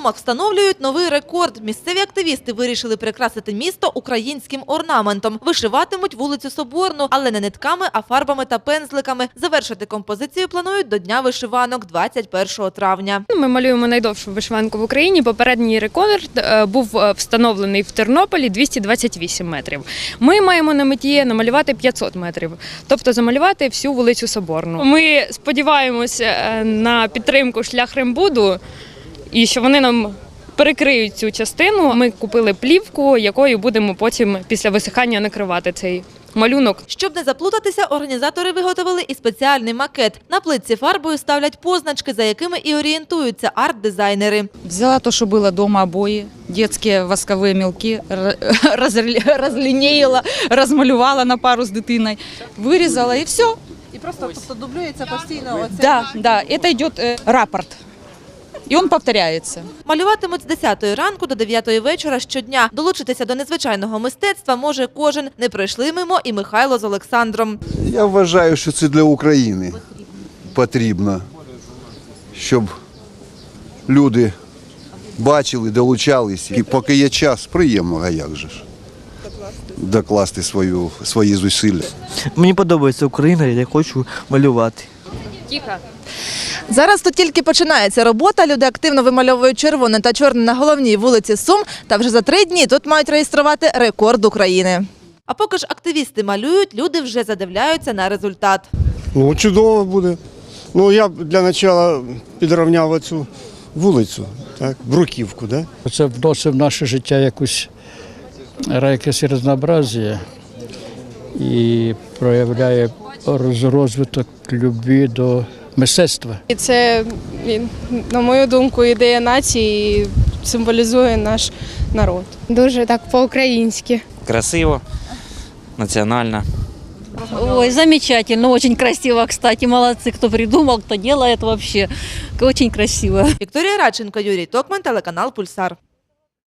Сумах встановлюють новий рекорд. Місцеві активісти вирішили прикрасити місто українським орнаментом. Вишиватимуть вулицю Соборну, але не нитками, а фарбами та пензликами. Завершити композицію планують до Дня вишиванок 21 травня. Ми малюємо найдовшу вишиванку в Україні. Попередній рекорд е, був е, встановлений в Тернополі 228 метрів. Ми маємо на меті намалювати 500 метрів, тобто замалювати всю вулицю Соборну. Ми сподіваємося е, на підтримку шлях Римбуду і що вони нам. Перекриють цю частину. Ми купили плівку, якою будемо потім після висихання накривати цей малюнок. Щоб не заплутатися, організатори виготовили і спеціальний макет. На плитці фарбою ставлять позначки, за якими і орієнтуються арт-дизайнери. Взяла то, что было дома, обои, детские восковые мелки, р- разрі- разлінеїла, розмалювала на пару з дитиною, вирізала і все. І просто тобто дублюється постійно. Оце Да, да, это идет э, рапорт. І він повторяється. малюватимуть з 10 ранку до 9 вечора щодня. Долучитися до незвичайного мистецтва може кожен. Не пройшли мимо і Михайло з Олександром. Я вважаю, що це для України потрібно, щоб люди бачили, долучались. І поки є час, приємно, а як же ж? Докласти свою, свої зусилля. Мені подобається Україна, я хочу малювати. Зараз тут тільки починається робота. Люди активно вимальовують червоне та чорне на головній вулиці Сум. Та вже за три дні тут мають реєструвати рекорд України. А поки ж активісти малюють, люди вже задивляються на результат. Ну, чудово буде. Ну, я б для початку підрівняв оцю вулицю, так, бруківку, да? Це вносить в наше життя якусь якесь різнообразія і проявляє роз- розвиток любві до мистецтва. І це, на мою думку, ідея нації і символізує наш народ. Дуже так по-українськи. красиво, национально. Ой, замечательно, очень красиво, кстати, молодцы, кто придумал, кто делает вообще, очень красиво. Вікторія Радченко, Юрій Токман, телеканал Пульсар.